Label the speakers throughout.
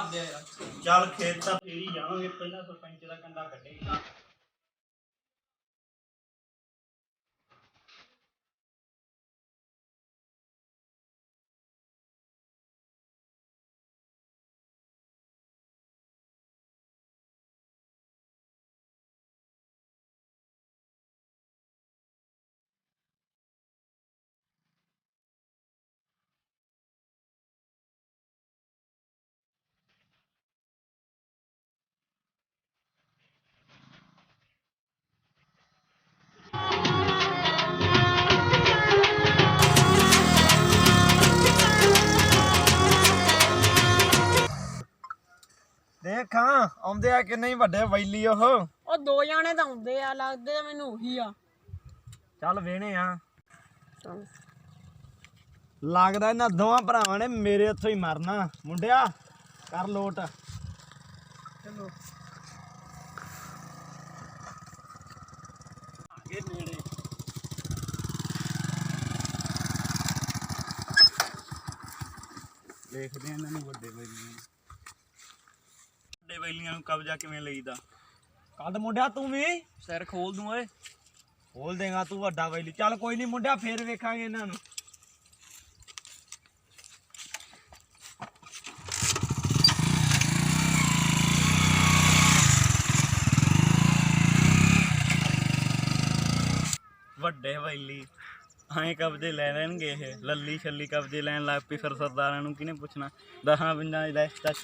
Speaker 1: ਹਵਾ ਆ। ਯਾਰ
Speaker 2: ਚੱਲ ਖੇਤ ਤਾਂ ਫੇਰ ਹੀ ਜਾਵਾਂਗੇ ਪਹਿਲਾਂ ਸਰਪੰਚ ਦਾ ਕੰਡਾ ਕੱਢੇਗਾ
Speaker 3: ਆਉਂਦੇ ਆ ਕਿੰਨੇ ਹੀ ਵੱਡੇ ਵੈਲੀ ਉਹ?
Speaker 4: ਉਹ ਦੋ ਜਾਣੇ ਤਾਂ ਹੁੰਦੇ ਆ ਲੱਗਦੇ ਤਾਂ ਮੈਨੂੰ ਉਹੀ ਆ।
Speaker 3: ਚੱਲ ਵੇਣੇ ਆ। ਲੱਗਦਾ ਇਹਨਾਂ ਦੋਵਾਂ ਭਰਾਵਾਂ ਨੇ ਮੇਰੇ ਹੱਥੋਂ ਹੀ ਮਰਨਾ। ਮੁੰਡਿਆ ਕਰ ਲੋਟ। ਚਲੋ। ਅੱਗੇ ਨੇੜੇ
Speaker 2: ਦੇਖਦੇ ਆ ਇਹਨਾਂ ਨੂੰ ਵੱਡੇ ਵੈਲੀਆਂ ਨੂੰ ਨੂੰ ਕਬਜ਼ਾ ਕਿਵੇਂ ਲਈਦਾ?
Speaker 3: ਕੱਢ ਮੁੰਡਿਆ ਤੂੰ ਵੀ।
Speaker 1: ਸਿਰ ਖੋਲ ਦੂੰ ਓਏ।
Speaker 3: ਖੋਲ ਦੇਗਾ ਤੂੰ ਵੱਡਾ ਵੈਲੀ ਚੱਲ ਕੋਈ ਨਹੀਂ ਮੁੰਡਿਆ, ਫੇਰ ਵੇਖਾਂਗੇ ਇਹਨਾਂ ਨੂੰ।
Speaker 2: ਵੱਡੇ ਵੈਲੀ ਐਂ ਕਬਜ਼ੇ ਲੈ ਲੈਣਗੇ ਇਹ। ਲੱਲੀ ਛੱਲੀ ਕਬਜ਼ੇ ਲੈਣ ਲੱਗ ਪਈ ਫਿਰ ਸਰਦਾਰਾਂ ਨੂੰ ਕਿਹਨੇ ਪੁੱਛਣਾ? ਦਸਾਂ ਪਿੰਡਾਂ ਦੀ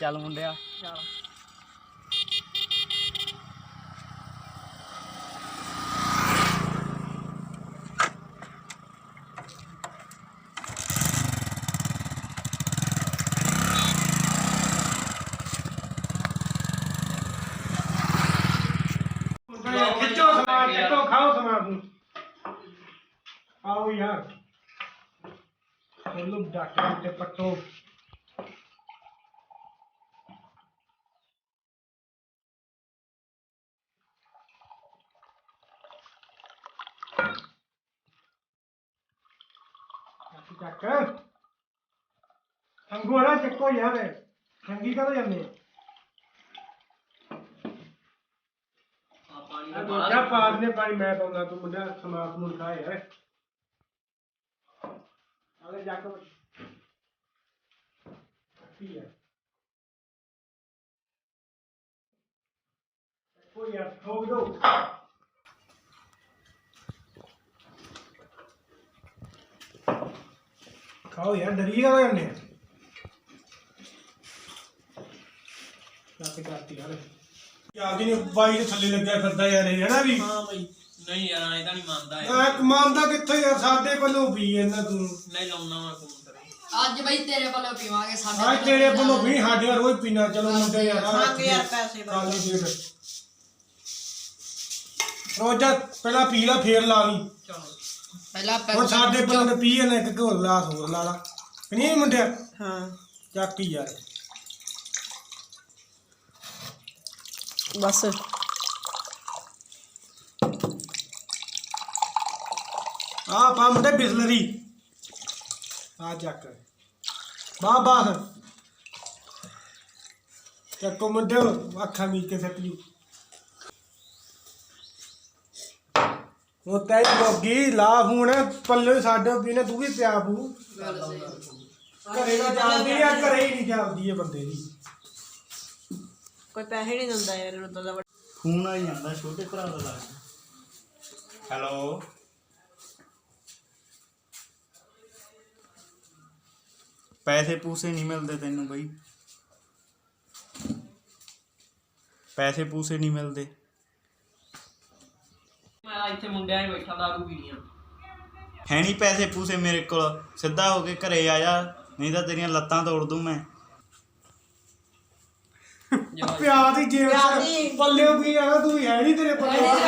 Speaker 2: ਚੱਲ ਮੁੰਡਿਆ।
Speaker 4: ਚਲ
Speaker 3: ਖਿੱਚੋ ਸਮਾਨ ਖਿੱਚੋ ਖਾਓ ਸਮਾਨ ਨੂੰ ਆਓ ਯਾਰ ਉਹਨੂੰ ਡਾਕਟਰ ਤੇ ਪੱਟੋ ਚੱਕ ਅੰਗੋਰਾ ਚੱਕੋ ਯਾਰ ਖੰਗੀ ਕਦੋਂ ਜਾਂਦੇ
Speaker 1: ਆ ਪਾਣੀ
Speaker 3: ਆ
Speaker 1: ਦਾ
Speaker 3: ਜਾ ਪਾਸ ਨੇ ਪਾਣੀ ਮੈਂ ਪਾਉਂਦਾ ਤੂੰ ਮੁੰਡਾ ਸਮਾਨ ਸਮੂਨ ਖਾ ਯਾਰ ਅਗਰ ਜਾ ਕੇ ਪੀ ਯਾਰ ਕੋਈ ਯਾਰ ਠੋਕ ਦੋ ਖਾਓ ਯਾਰ ਡਰੀ ਕਾ ਜਾਂਦੇ ਕਾਤੇ ਕਾਤੇ ਯਾਰ। ਯਾਰ ਜੀ ਬਾਈ ਦੇ ਥੱਲੇ ਲੱਗਿਆ ਫਿਰਦਾ ਯਾਰ ਇਹ ਹੈ ਨਾ ਵੀ?
Speaker 1: ਹਾਂ ਬਾਈ ਨਹੀਂ ਯਾਰ ਐ ਤਾਂ ਨਹੀਂ ਮੰਨਦਾ ਯਾਰ
Speaker 3: ਆ ਕਮਾਉਂਦਾ ਕਿੱਥੇ ਯਾਰ ਸਾਡੇ ਵੱਲੋਂ ਪੀ ਇਹਨਾਂ ਤੂੰ।
Speaker 1: ਨਹੀਂ ਲਾਉਣਾ ਮੈਂ ਫੋਨ ਕਰੇ
Speaker 5: ਅੱਜ ਬਈ ਤੇਰੇ ਵੱਲੋਂ ਪੀਵਾਂਗੇ ਸਾਡੇ
Speaker 3: ਅੱਜ ਤੇਰੇ ਵੱਲੋਂ ਵੀ ਸਾਡੇ ਨਾਲ ਰੋਜ਼ ਪੀਣਾ ਚਲੋ ਮੁੰਡੇ ਯਾਰ ਆਹ
Speaker 4: ਮੰਗ ਯਾਰ ਪੈਸੇ ਬਾਈ।
Speaker 3: ਕਾਲੀ ਡੇਟ ਰੋਜ਼ਾ ਪਹਿਲਾਂ ਪੀ ਲਾ ਫੇਰ ਲਾ ਲਈ।
Speaker 1: ਚਲੋ।
Speaker 5: ਪਹਿਲਾਂ
Speaker 3: ਹੁਣ
Speaker 5: ਪੈਸੇ
Speaker 3: ਸਾਡੇ ਤੇ ਪੀ ਇਹਨੇ ਇੱਕ ਹੋਰ ਗਲਾਸ ਹੋਰ ਲਾ ਲਾ। ਕਿ ਨਹੀਂ ਮੁੰਡਿਆ?
Speaker 4: ਹਾਂ।
Speaker 3: ਚੱਕ ਹੀ ਯਾਰ।
Speaker 4: ਬਸ।
Speaker 3: ਆ ਪਾ ਮੁੰਡੇ ਬਿਸਲਰੀ। ਆ ਚੱਕ। ਬਾ ਬਾਸ ਚੱਕੋ ਮੁੰਡੇ ਅੱਖਾਂ ਮੀਚ ਕੇ ਸੱਟ ਜੂ। ਉਹ ਤੈ ਗੋਗੀ ਲਾ ਹੁਣ ਪੱਲੇ ਸਾਡੇ ਪੀਨੇ ਤੂੰ ਵੀ ਪਿਆ ਬੂ। ਘਰੇ ਦਾ ਜਾਂਦੀ ਆ ਘਰੇ ਹੀ ਨਹੀਂ ਜਾਂਦੀ ਇਹ ਬੰਦੇ ਦੀ।
Speaker 4: ਕੋਈ ਪੈਸੇ ਨਹੀਂ ਦਿੰਦਾ ਯਾਰ ਉਦੋਂ ਦਾ
Speaker 2: ਫੋਨ ਆਈ ਜਾਂਦਾ ਛੋਟੇ ਭਰਾ ਦਾ ਲੱਗ ਹੈਲੋ। ਪੈਸੇ ਪੂਸੇ ਨਹੀਂ ਮਿਲਦੇ ਤੈਨੂੰ ਬਈ। ਪੈਸੇ ਪੂਸੇ ਨਹੀਂ ਮਿਲਦੇ।
Speaker 1: ਮੈਂ ਤਾਂ ਇੱਥੇ ਮੁੰਡਿਆਂ 'ਚ ਬੈਠਾ ਦਾਰੂ ਪੀਣੀ ਆ।
Speaker 2: ਹੈ ਨਹੀਂ ਪੈਸੇ ਪੂਸੇ ਮੇਰੇ ਕੋਲ। ਸਿੱਧਾ ਹੋ ਕੇ ਘਰੇ ਆ ਜਾ ਨਹੀਂ ਤਾਂ ਤੇਰੀਆਂ ਲੱਤਾਂ ਤੋੜ ਦੂੰ ਮੈਂ।
Speaker 3: ਪਿਆ ਦੀ ਜੇਬ
Speaker 4: ਪਿਆ ਦੀ।
Speaker 3: ਪੱਲੇ ਕੀ ਆ ਤੂੰ ਹੈ ਨਹੀਂ ਤੇਰੇ ਪੱਲੇ। ਉਹ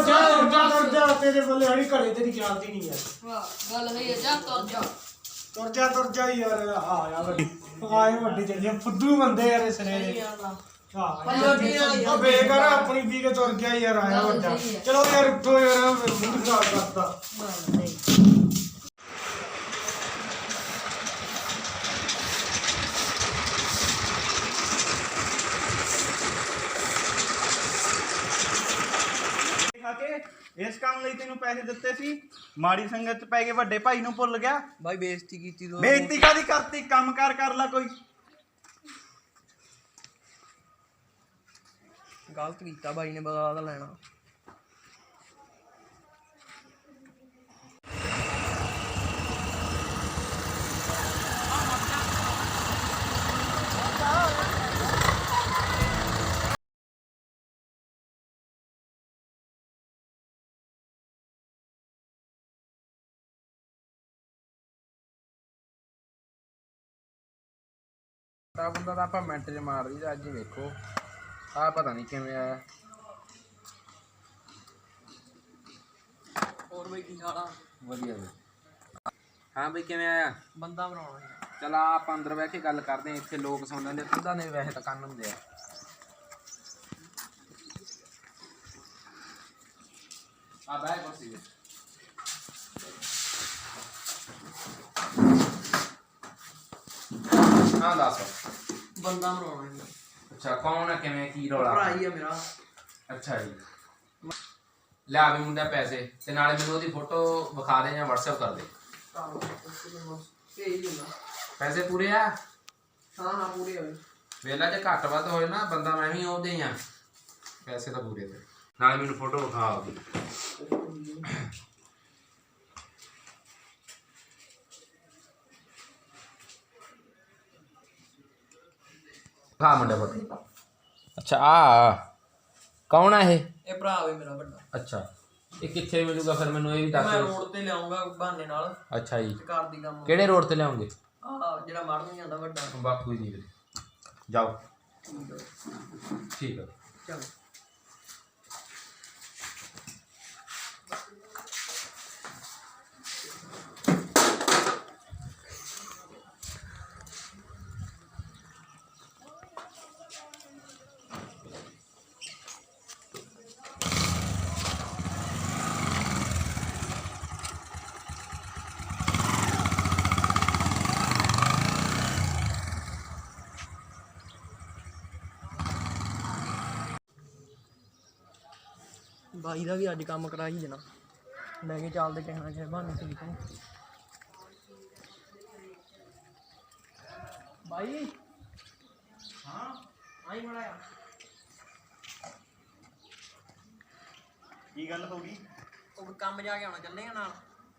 Speaker 3: ਜਾ ਜਾ ਤੁਰ ਜਾ। ਤੇਰੇ ਪੱਲੇ ਹਣੀ ਘਰੇ ਤੇਰੀ ਚੱਲਦੀ ਨਹੀਂ ਯਾਰ।
Speaker 5: ਵਾਹ ਗੱਲ ਸਹੀ ਹੈ ਜਾ ਤੁਰ ਜਾ।
Speaker 3: ਤੁਰ ਜਾ ਤੁਰ ਜਾ ਯਾਰ ਆ ਯਾ ਵੱਡੀ। ਆਏ ਵੱਡੀ ਚੱਲੀ ਫੁੱਦੂ ਬੰਦੇ ਯਾਰ ਇਸ ਨੇ ਹਾਂ ਬੇਕਾਰ ਆਪਣੀ ਪੀ ਕੇ ਤੁਰ ਗਿਆ ਯਾਰ ਆਇਆ ਵੱਡਾ। ਚਲੋ ਯਾਰ ਉੱਠੋ ਯਾਰ ਮੂੰਹ ਖਰਾਬ ਕਰਤਾ।
Speaker 2: ਇਸ ਕੰਮ ਲਈ ਤੈਨੂੰ ਪੈਸੇ ਦਿੱਤੇ ਸੀ। ਮਾੜੀ ਸੰਗਤ ਚ ਪੈ ਕੇ ਵੱਡੇ ਭਾਈ ਨੂੰ ਭੁੱਲ ਗਿਆ।
Speaker 1: ਬਾਈ ਬੇਇੱਜ਼ਤੀ ਕੀਤੀ ਤੂੰ
Speaker 2: ਬੇਇੱਜ਼ਤੀ ਕਾਦੀ ਕਰਤੀ? ਕੰਮ ਕਾਰ ਕਰ ਲੈ ਕੋਈ।
Speaker 1: ਗਲਤ ਕੀਤਾ ਬਾਈ ਨੇ ਬਦਲਾ ਤਾਂ ਲੈਣਾ।
Speaker 6: ਤਾਂ ਬੰਦਾ ਤਾਂ ਆਪਾਂ ਮਿੰਟ 'ਚ ਮਾਰ ਦਈਦਾ, ਅੱਜ ਵੇਖੋ। ਆ ਪਤਾ ਨਹੀਂ ਕਿਵੇਂ ਆਇਆ।
Speaker 1: ਹੋਰ ਬਾਈ ਕੀ ਹਾਲ ਆ?
Speaker 6: ਵਧੀਆ ਜੀ। ਹਾਂ ਬਈ ਕਿਵੇਂ ਆਇਆ?
Speaker 1: ਬੰਦਾ ਬਣਾਉਣਾ
Speaker 6: ਚਲ ਆ ਆਪਾਂ ਅੰਦਰ ਬਹਿ ਕੇ ਗੱਲ ਕਰਦੇ ਹਾਂ ਇੱਥੇ ਲੋਕ ਸੁਣ ਲੈਂਦੇ ਕੰਧਾਂ ਨੇ ਵੈਸੇ ਤਾਂ ਕੰਨ ਹੁੰਦੇ ਆ। ਆ ਬਹਿ ਕੁਰਸੀ ਤੇ। ਹਾਂ ਦੱਸ।
Speaker 1: ਬੰਦਾ ਬਣਾਉਣਾ ਹੈ
Speaker 6: ਅੱਛਾ ਕੌਣ ਹੈ ਕਿਵੇਂ ਕੀ ਰੌਲਾ?
Speaker 1: ਭਰਾ ਹੀ ਆ ਮੇਰਾ।
Speaker 6: ਅੱਛਾ ਜੀ। ਲਿਆ ਵੀ ਮੁੰਡਾ ਪੈਸੇ ਤੇ ਨਾਲੇ ਮੈਨੂੰ ਉਹਦੀ ਫੋਟੋ ਵਿਖਾ ਦੇ ਜਾਂ WhatsApp ਕਰ ਦੇ। ਪੈਸੇ ਪੂਰੇ ਆ?
Speaker 1: ਹਾਂ ਹਾਂ ਪੂਰੇ ਹੋਏ
Speaker 6: ਵੇਲਾ ਜੇ ਘੱਟ ਵੱਧ ਹੋਏ ਨਾ ਬੰਦਾ ਮੈਂ ਵੀ ਉਹਦੇ ਹੀ ਆ। ਪੈਸੇ ਤਾਂ ਪੂਰੇ ਤੇ ਨਾਲੇ ਮੈਨੂੰ ਫੋਟੋ ਵਿਖਾ ਉਹਦੀ ਵਿਖਾ ਮੁੰਡੇ ਫੋਟੋ ਅੱਛਾ ਆ ਕੌਣ ਆ ਇਹ?
Speaker 1: ਇਹ ਭਰਾ ਵੇ ਮੇਰਾ ਵੱਡਾ।
Speaker 6: ਅੱਛਾ। ਇਹ ਕਿੱਥੇ ਮਿਲੂਗਾ ਫਿਰ ਮੈਨੂੰ ਇਹ ਵੀ ਦੱਸ
Speaker 1: ਮੈਂ
Speaker 6: ਦਿਓ।
Speaker 1: ਰੋਡ ਤੇ ਲਿਆਉਂਗਾ ਬਹਾਨੇ ਨਾਲ।
Speaker 6: ਅੱਛਾ ਜੀ।
Speaker 1: ਘਰ ਦੀ ਕੰਮ।
Speaker 6: ਕਿਹੜੇ ਰੋਡ ਤੇ ਲਿਆਉਂਗੇ?
Speaker 1: ਆ ਜਿਹੜਾ ਮੜ ਨਹੀਂ ਜਾਂਦਾ ਵੱਡਾ।
Speaker 6: ਬਾਪੂ ਜੀ ਜਾਓ। ਠੀਕ ਹੈ
Speaker 1: ਚਲ ਬਾਈ ਦਾ ਵੀ ਅੱਜ ਕੰਮ ਕਰਾ ਹੀ ਦੇਣਾ ਲੈ ਕੇ ਚੱਲਦੇ ਕਹਿਣਾ ਚਾਹੇ ਬਹਾਨੇ ਤੇ ਤੋਂ ਬਾਈ।
Speaker 2: ਹਾਂ
Speaker 1: ਆਈ ਮੜਾਇਆ
Speaker 2: ਕੀ ਗੱਲ ਹੋ ਗਈ?
Speaker 1: ਉਹ ਕੰਮ ਜਾ ਕੇ ਆਉਣਾ ਚੱਲੇਗਾ ਨਾਲ।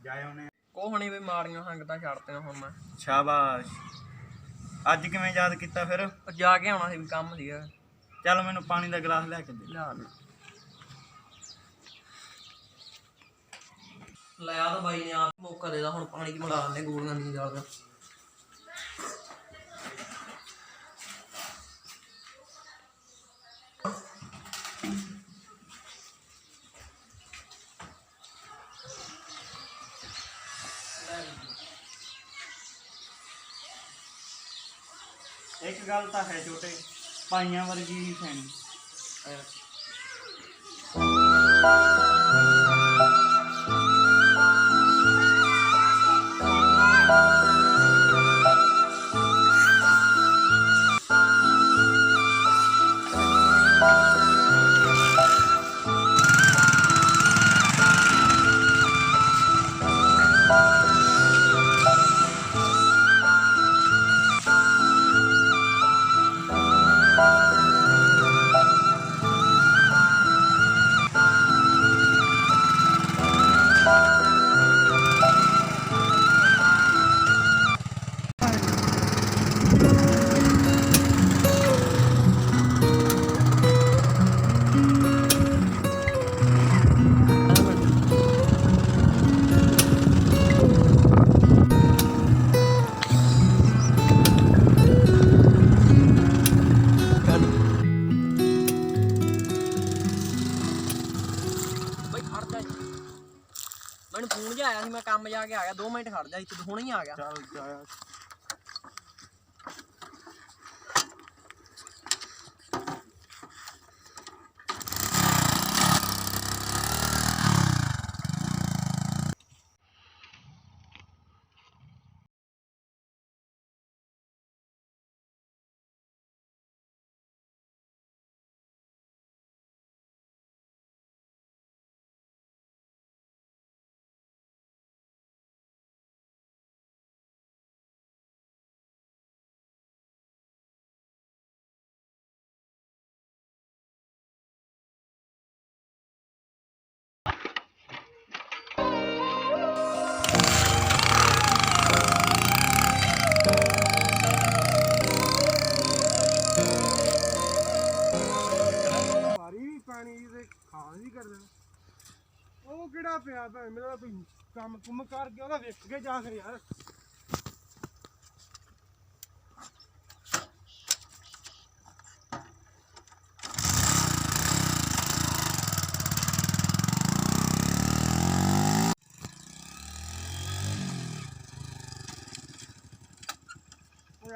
Speaker 2: ਜਾਏ ਉਹਨੇ
Speaker 1: ਕੋਹ ਹਣੀ ਵੀ ਮਾੜੀਆਂ ਸੰਗਤਾਂ ਛੱਡਤੀਆਂ ਹੁਣ ਮੈਂ।
Speaker 2: ਸ਼ਾਬਾਸ਼। ਅੱਜ ਕਿਵੇਂ ਯਾਦ ਕੀਤਾ ਫਿਰ?
Speaker 1: ਉਹ ਜਾ ਕੇ ਆਉਣਾ ਸੀ ਵੀ ਕੰਮ ਸੀਗਾ।
Speaker 2: ਚੱਲ ਮੈਨੂੰ ਪਾਣੀ ਦਾ ਗਲਾਸ ਲੈ ਕੇ ਦੇ।
Speaker 1: ਲਿਆ ਲੈ ਲਿਆ ਤਾਂ ਬਾਈ ਨੇ ਆਪ ਮੌਕਾ ਦੇਦਾ ਹੁਣ ਪਾਣੀ ਚ ਮੰਗਾ ਲੈਂਦੇ ਗੋਲੀਆਂ ਨਹੀਂ ਜਾਲਦਾ
Speaker 2: ਇੱਕ ਗੱਲ ਤਾਂ ਹੈ ਛੋਟੇ ਭਾਈਆਂ ਵਰਗੀ ਹੀ। ਸੈਣੀ
Speaker 1: ਬਾਈ ਕੇ ਆ ਗਿਆ 2 ਮਿੰਟ ਖੜ ਜਾ, ਇੱਥੇ ਹੁਣੇ ਹੀ ਆ ਗਿਆ।
Speaker 3: ਚੱਲ ਜਾਇਆ ਪਾਣੀ ਤੇ ਖਾਣ ਵੀ ਕਰ ਦੇਣਾ ਉਹ ਕਿਹੜਾ ਪਿਆ ਭੈਣ, ਮੇਰਾ ਵੀ ਕੰਮ ਕੁੰਮ ਕਰ ਗਿਆ ਉਹਦਾ ਵੇਖ ਕੇ ਜਾ ਫਿਰ ਯਾਰ।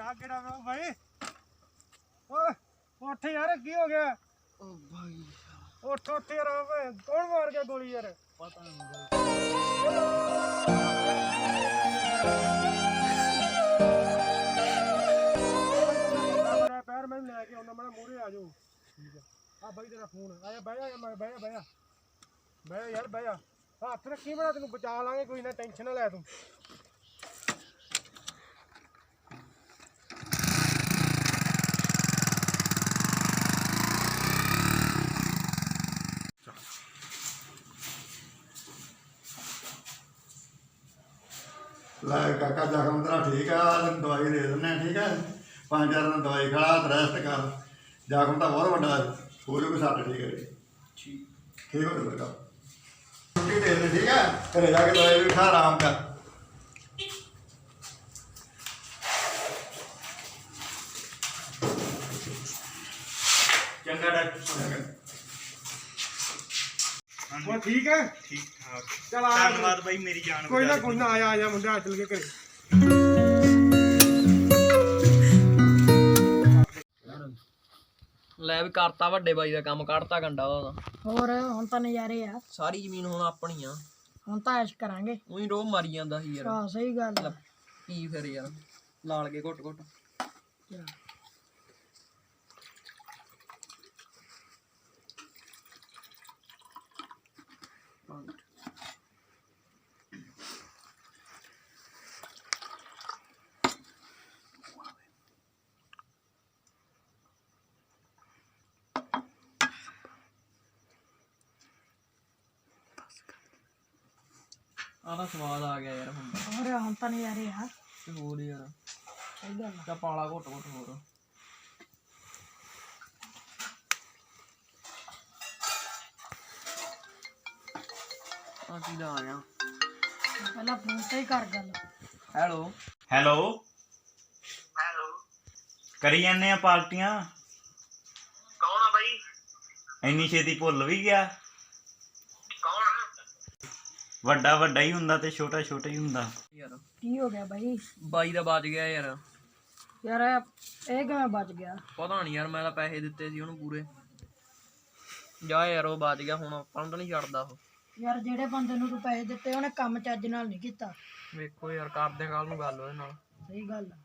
Speaker 3: ਆ ਕਿਹੜਾ ਵਾ ਭਾਈ ਓਏ, ਉੱਠ ਯਾਰ, ਕੀ ਹੋ ਗਿਆ?
Speaker 1: ਓ ਭਾਈ।
Speaker 3: ਉੱਠ ਉੱਠ ਯਾਰ, ਓਏ, ਕੌਣ ਮਾਰ ਗਿਆ ਗੋਲੀ ਯਾਰ?
Speaker 2: ਪਤਾ ਨਹੀਂ
Speaker 3: ਪੈਰ ਮੈਨੂੰ ਲੈ ਕੇ ਆਉਂਦਾ ਮੈਂ ਮੂਰੇ ਆ ਜਾਓ ਠੀਕ ਆ। ਆ ਬਾਈ ਤੇਰਾ ਫੋਨ ਆਇਆ ਬਹਿ ਜਾ ਮੈਂ ਬਹਿ ਜਾ ਬਹਿ ਜਾ। ਬਹਿ ਜਾ ਯਾਰ, ਬਹਿ ਜਾ। ਹੱਥ ਰੱਖੀ ਬਣਾ ਤੈਨੂੰ, ਬਚਾ ਲਾਂਗੇ, ਕੋਈ ਨਾ, ਟੈਨਸ਼ਨ ਨਾ ਲੈ ਤੂੰ।
Speaker 7: ਲੈ ਕਾਕਾ ਜ਼ਖਮ ਤੇਰਾ ਠੀਕ ਆ ਤੈਨੂੰ ਦਵਾਈ ਦੇ ਦਿੰਦੇ ਆ ਠੀਕ ਆ। ਪੰਜ ਚਾਰ ਦਿਨ ਦਵਾਈ ਖਾ ਰੈਸਟ ਕਰ। ਜ਼ਖਮ ਤਾਂ ਬਹੁਤ ਵੱਡਾ ਹੈ ਹੋ ਜਾਊਗਾ ਸੱਟ, ਠੀਕ ਹੈ ਠੀਕ ਠੀਕ ਹੋ ਜਾਊਗਾ ਛੁੱਟੀ ਦੇ ਦੇ, ਠੀਕ ਆ। ਘਰੇ ਜਾ ਕੇ ਦਵਾਈ ਵੀ ਖਾ, ਆਰਾਮ ਕਰ।
Speaker 2: ਚੰਗਾ ਡਾਕਟਰ
Speaker 3: ਉਹ ਠੀਕ ਹੈ?
Speaker 2: ਠੀਕ ਠਾਕ
Speaker 3: ਚਲ ਆ
Speaker 2: ਧੰਨਵਾਦ ਬਾਈ ਮੇਰੀ ਜਾਨ
Speaker 3: ਕੋਈ ਨਾ
Speaker 2: ਬਚਾ
Speaker 3: ਕੋਈ ਨਾ ਆਇਆ ਆਇਆ ਮੁੰਡਾ ਚੱਲ ਕੇ ਘਰੇ।
Speaker 1: ਲੈ ਵੀ ਕਰਤਾ ਵੱਡੇ ਬਾਈ ਦਾ ਕੰਮ ਕੱਢਤਾ ਗੰਡਾ ਉਹਦਾ
Speaker 8: ਹੋਰ ਹੁਣ ਤਾਂ ਨਜ਼ਾਰੇ ਆ।
Speaker 1: ਸਾਰੀ ਜ਼ਮੀਨ ਹੁਣ ਆਪਣੀ ਆ।
Speaker 8: ਹੁਣ ਤਾਂ ਐਸ਼ ਕਰਾਂਗੇ।
Speaker 1: ਉਹੀ ਰੋਹ ਮਾਰੀ ਜਾਂਦਾ ਸੀ ਯਾਰ।
Speaker 8: ਆਹ ਸਹੀ ਗੱਲ ਆ।
Speaker 1: ਕੀ ਫਿਰ ਯਾਰ ਲਾਲ ਕੇ ਘੁੱਟ ਘੁੱਟ। ਆਹ ਸਵਾਦ ਆ ਗਿਆ ਯਾਰ ਹੁਣ
Speaker 8: ਹੋਰ ਹੁਣ ਤਾਂ ਨਜ਼ਾਰੇ ਆ।
Speaker 1: ਤੇ ਹੋਰ ਯਾਰ।
Speaker 8: ਸਹੀ ਗੱਲ ਆ।
Speaker 1: ਤਾਂ ਪਾਲਾ ਘੁੱਟ ਘੁੱਟ ਹੋਰ। ਆ ਕੀ ਦਾ ਆ ਗਿਆ
Speaker 8: ਪਹਿਲਾਂ ਫੋਨ ਤੇ ਹੀ ਕਰ ਗੱਲ।
Speaker 1: ਹੈਲੋ
Speaker 2: ਹੈਲੋ ਹੈਲੋ ਕਰੀ ਜਾਂਦੇ ਆ ਪਾਰਟੀਆਂ?
Speaker 9: ਕੌਣ ਆ ਬਾਈ?
Speaker 2: ਇੰਨੀ ਛੇਤੀ ਭੁੱਲ ਵੀ ਗਿਆ। ਵੱਡਾ ਵੱਡਾ ਹੀ ਹੁੰਦਾ ਤੇ ਛੋਟਾ ਛੋਟਾ ਹੀ ਹੁੰਦਾ।
Speaker 1: ਯਾਰ।
Speaker 8: ਕੀ ਹੋ ਗਿਆ ਬਾਈ?
Speaker 1: ਬਾਈ ਦਾ ਬਚ ਗਿਆ ਯਾਰ।
Speaker 8: ਯਾਰ ਇਹ ਕਿਵੇਂ ਬਚ ਗਿਆ?
Speaker 1: ਪਤਾ ਨਹੀਂ ਯਾਰ ਮੈਂ ਤਾਂ ਪੈਸੇ ਦਿੱਤੇ ਸੀ ਉਹਨੂੰ ਪੂਰੇ। ਜਾ ਯਾਰ ਉਹ ਬਚ ਗਿਆ ਹੁਣ ਆਪਾਂ ਨੂੰ ਤਾਂ ਨਹੀਂ ਛੱਡਦਾ ਉਹ।
Speaker 8: ਯਾਰ ਜਿਹੜੇ ਬੰਦੇ ਨੂੰ ਤੂੰ ਪੈਸੇ ਦਿੱਤੇ ਉਹਨੇ ਕੰਮ ਚੱਜ ਨਾਲ ਨਹੀਂ ਕੀਤਾ।
Speaker 1: ਵੇਖੋ ਯਾਰ ਕਰਦੇ ਕੱਲ ਨੂੰ ਗੱਲ ਉਹਦੇ ਨਾਲ।
Speaker 8: ਸਹੀ ਗੱਲ ਆ।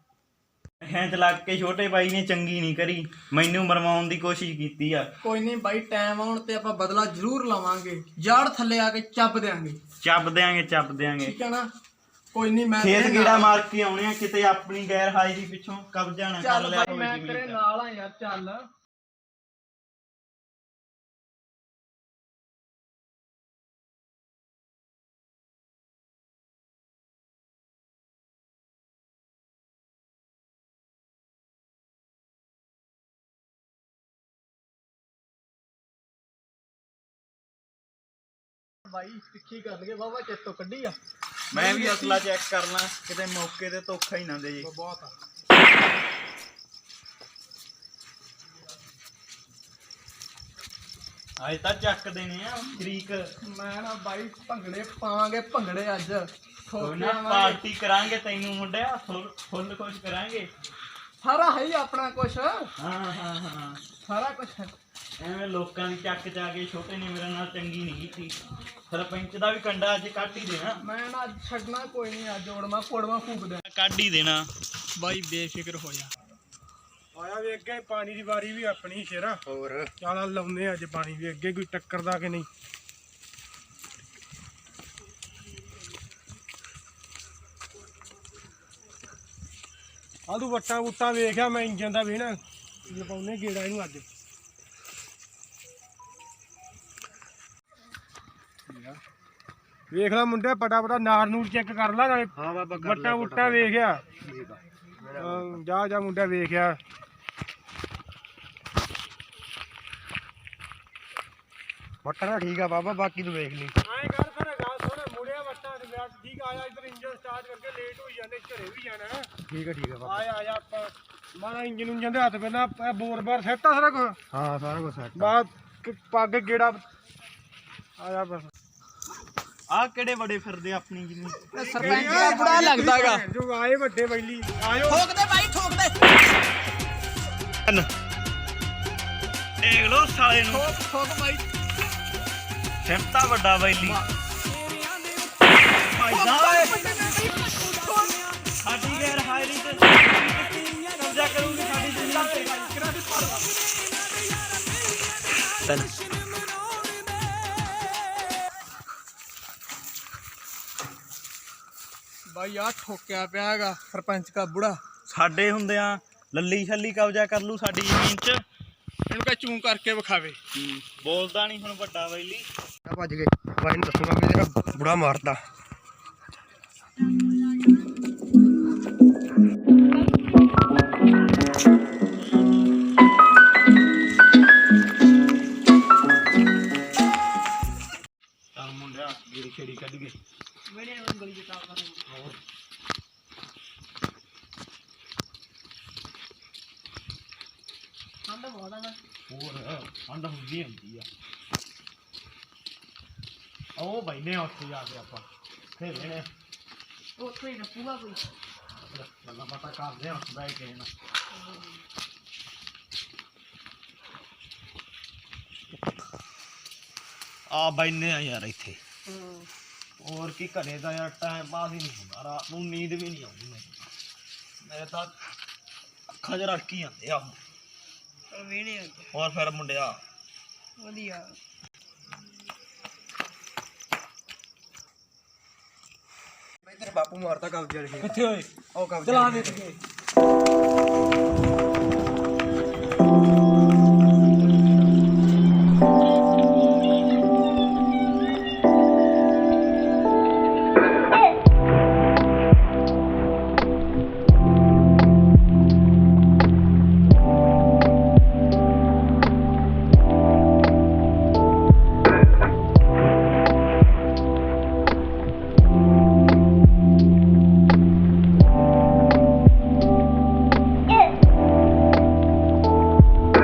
Speaker 2: ਹੈਂਚ ਲੱਗ ਕੇ ਛੋਟੇ ਬਾਈ ਨੇ ਚੰਗੀ ਨਹੀਂ ਕਰੀ। ਮੈਨੂੰ ਮਰਵਾਉਣ ਦੀ ਕੋਸ਼ਿਸ਼ ਕੀਤੀ ਆ।
Speaker 1: ਕੋਈ ਨਹੀਂ ਬਾਈ ਟਾਈਮ ਆਉਣ ਤੇ ਆਪਾਂ ਬਦਲਾ ਜ਼ਰੂਰ ਲਵਾਂਗੇ। ਜੜ ਥੱਲੇ ਆ ਕੇ ਚੱਬ ਦੇਾਂਗੇ
Speaker 2: ਚੱਬ ਦਿਆਂਗੇ ਚੱਬ ਦਿਆਂਗੇ।
Speaker 1: ਠੀਕ ਹੈ ਨਾ? ਕੋਈ ਨਹੀਂ ਮੈਂ
Speaker 2: ਖੇਤ
Speaker 1: ਤੇਰੇ
Speaker 2: ਗੇੜਾ
Speaker 1: ਨਾਲ-
Speaker 2: ਮਾਰ ਕੇ ਆਉਣੇ ਆ ਕਿਤੇ ਆਪਣੀ ਗੈਰ ਹਾਜ਼ਰੀ ਪਿੱਛੋਂ ਕਬਜ਼ਾ ਨਾ ਕਰ
Speaker 1: ਚੱਲ
Speaker 2: ਲਿਆ
Speaker 1: ਬਾਈ
Speaker 2: ਹੋਵੇ
Speaker 1: ਮੈਂ
Speaker 2: ਜ਼ਮੀਨ
Speaker 1: ਤੇਰੇ
Speaker 2: ਦਾ।
Speaker 1: ਨਾਲ ਆ ਯਾਰ ਚੱਲ। ਬਾਈ ਤਿੱਖੀ ਕਰ ਲਗੇ ਵਾਵਾ ਚੇਤੋਂ ਕੱਢੀ ਆ।
Speaker 2: ਮੈਂ ਵੀ ਅਸਲਾ ਚੈੱਕ ਕਰਨਾ ਕਿਤੇ ਮੌਕੇ ਤੇ ਧੋਖਾ ਹੀ ਨਾ ਦੇ ਜੀ।
Speaker 3: ਬਹੁਤ ਆ।
Speaker 2: ਅੱਜ ਤਾਂ ਚੱਕ ਦੇਣੇ ਆ ਸ਼ਰੀਕ
Speaker 1: ਮੈਂ ਨਾ ਬਾਈ ਭੰਗੜੇ ਪਾਵਾਂਗੇ ਭੰਗੜੇ ਅੱਜ।
Speaker 2: ਕੋਈ ਨਾ ਪਾਰਟੀ ਕਰਾਂਗੇ ਤੈਨੂੰ ਮੁੰਡਿਆ ਫੁੱਲ ਫੁੱਲ ਖੁਸ਼ ਕਰਾਂਗੇ।
Speaker 1: ਸਾਰਾ ਹੈ ਹੀ ਆਪਣਾ ਕੁਛ।
Speaker 2: ਹਾਂ ਹਾਂ ਹਾਂ।
Speaker 1: ਸਾਰਾ ਕੁਛ।
Speaker 2: ਐਵੇਂ ਲੋਕਾਂ ਦੀ ਚੱਕ ਚਾ ਕੇ ਛੋਟੇ ਨੇ ਮੇਰੇ ਨਾਲ ਚੰਗੀ ਨਹੀਂ ਕੀਤੀ। ਸਰਪੰਚ ਦਾ ਵੀ ਕੰਡਾ ਅੱਜ ਕੱਟ ਹੀ ਦੇਣਾ।
Speaker 1: ਮੈਂ ਨਾ ਅੱਜ ਛੱਡਣਾ ਕੋਈ ਨਹੀਂ ਅੱਜ ਓੜਮਾ ਕੋੜਮਾ ਫੂਕ ਦੇ।
Speaker 2: ਕੱਢ ਹੀ ਦੇਣਾ।
Speaker 1: ਬਾਈ ਬੇਫਿਕਰ ਹੋ ਜਾ
Speaker 3: ਆਇਆ ਵੀ ਅੱਗੇ ਪਾਣੀ ਦੀ ਵਾਰੀ ਵੀ ਆਪਣੀ ਸ਼ੇਰਾ।
Speaker 7: ਹੋਰ।
Speaker 3: ਚੱਲ ਲਾਉਨੇ ਅੱਜ ਪਾਣੀ ਵੀ ਅੱਗੇ ਕੋਈ ਟੱਕਰਦਾ ਕਿ ਨਹੀਂ? ਆ ਤੂੰ ਵੱਟਾਂ ਵੁੱਟਾਂ ਵੇਖਿਆ ਮੈਂ ਇੰਜਨ ਦਾ ਵੀ ਨਾ ਲਪਾਉਨੇ ਗੇੜਾ ਇਹਨੂੰ ਅੱਜ। ਵੇਖ ਲੈ ਮੁੰਡੇ ਪਟਾ ਪਟਾ ਨਾਰ ਨੂਰ ਚੈੱਕ ਕਰ ਲੈ ਨਾਲੇ
Speaker 7: ਹਾਂ ਬਾਬਾ
Speaker 3: ਵੱਟਾਂ ਵੁੱਟਾਂ ਵੇਖਿਆ ਜਾ ਜਾ ਮੁੰਡਾ ਵੇਖਿਆ
Speaker 7: ਵੱਟਣਾ ਠੀਕ ਆ ਬਾਬਾ ਬਾਕੀ ਤੂੰ ਵੇਖ ਲਈ
Speaker 3: ਐਂ ਕਰ ਫਿਰ ਗੱਲ ਸੁਣ ਮੁੜਿਆ ਵੱਟਾਂ ਤੇ ਵਿਆਹ ਠੀਕ ਆ, ਆਇਆ ਇੱਧਰ ਇੰਜਨ ਸਟਾਰਟ ਕਰਕੇ ਲੇਟ ਹੋਈ ਜਾਂਦੇ ਘਰੇ ਵੀ ਜਾਣਾ।
Speaker 7: ਠੀਕ ਆ ਠੀਕ ਆ ਬਾਬਾ।
Speaker 3: ਆਇਆ ਆਇਆ ਆਪਾਂ। ਮਾਰਾ ਇੰਜਨ ਉਂਜਨ ਦੇ ਹੱਥ ਪਹਿਲਾਂ ਇਹ ਬੋਰ ਬਾਰ ਸੈੱਟ ਆ ਸਾਰਾ ਕੁਝ
Speaker 7: ਹਾਂ ਸਾਰਾ ਕੁਝ ਸੈੱਟ
Speaker 3: ਬਾਅਦ ਕ- ਪੱਗ ਗੇੜਾ ਆਇਆ ਬਸ।
Speaker 2: ਆਹ ਕਿਹੜੇ ਬੜੇ ਫਿਰਦੇ ਆਪਣੀ ਜਿੰਨੀ?
Speaker 1: ਸਰਪੰਚ ਦਾ ਬੁੜਾ ਲੱਗਦਾਗਾ
Speaker 3: ਜੋ ਆਏ ਵੱਡੇ ਬੈਲੀ। ਆਇਓ।
Speaker 2: ਦੇਖ ਲੋ ਸਾਲੇ ਨੂੰ।
Speaker 1: ਠੋਕ ਠੋਕ ਬਾਈ।
Speaker 2: ਫਿਰਤਾ ਵੱਡਾ ਬੈਲੀ। ਭਾਈਦਾ ਸਾਡੀ ਗੈਰ ਹਾਜ਼ਰੀ ਤੇ ਕਬਜ਼ਾ ਕਰੂਗੀ ਸਾਡੀ ਜ਼ਿੰਦਾ ਤੇ।
Speaker 1: ਬਾਈ ਆ ਠੋਕਿਆ ਪਿਆ ਹੈਗਾ ਸਰਪੰਚ ਦਾ ਬੁੜਾ।
Speaker 2: ਸਾਡੇ ਹੁੰਦਿਆਂ ਲੱਲੀ ਛੱਲੀ ਕਬਜ਼ਾ ਕਰ ਲੂ ਸਾਡੀ ਜ਼ਮੀਨ 'ਚ।
Speaker 3: ਇਹਨੂੰ ਕਹ ਚੂੰ ਕਰਕੇ ਵਿਖਾਵੇ।
Speaker 2: ਬੋਲਦਾ ਨਹੀਂ ਹੁਣ ਵੱਡਾ ਬੈਲੀ।
Speaker 7: ਭੱਜ ਗਏ। ਬਾਈ ਨੂੰ ਦੱਸੂਗਾ ਵੀ ਤੇਰਾ ਬੁੜਾ ਮਾਰਤਾ
Speaker 2: ਉਹ ਬੈਨੇ ਆ ਉੱਥੇ ਜਾ ਕੇ ਆਪਾਂ ਖੇਲਣੇ ਨੇ
Speaker 5: ਉੱਥੇ ਹੀ ਰੱਖੂਗਾ ਕੋਈ
Speaker 2: ਗੱਲਾਂ ਪਤਾ ਕਰਦੇ ਆ ਬਹਿ ਕੇ ਨਾ ਆ ਬੈਨੇ ਆ ਯਾਰ ਇੱਥੇ ਹੋਰ ਕੀ ਘਰੇ ਦਾ ਯਾਰ ਟਾਈਮ ਪਾਸ ਹੀ ਨਹੀਂ ਹੁੰਦਾ ਰਾਤ ਨੂੰ ਨੀਂਦ ਵੀ ਨਹੀਂ ਆਉਂਦੀ ਮੈਨੂੰ ਮੇਰੇ ਤਾਂ ਅੱਖਾਂ 'ਚ ਰੜਕੀ ਜਾਂਦੇ ਆ
Speaker 1: ਵੇਣੇ
Speaker 2: ਹੋਰ ਫਿਰ ਮੁੰਡਿਆ
Speaker 1: ਵਧੀਆ
Speaker 7: ਚਾਕੂ ਮਾਰਤਾ ਕਬਜ਼ੇ ਵਾਲੇ
Speaker 2: ਕਿੱਥੇ ਹੋਏ?
Speaker 7: ਉਹ ਕਬਜ਼ਾ ਚਲਾ ਦੇ ਤੀਏ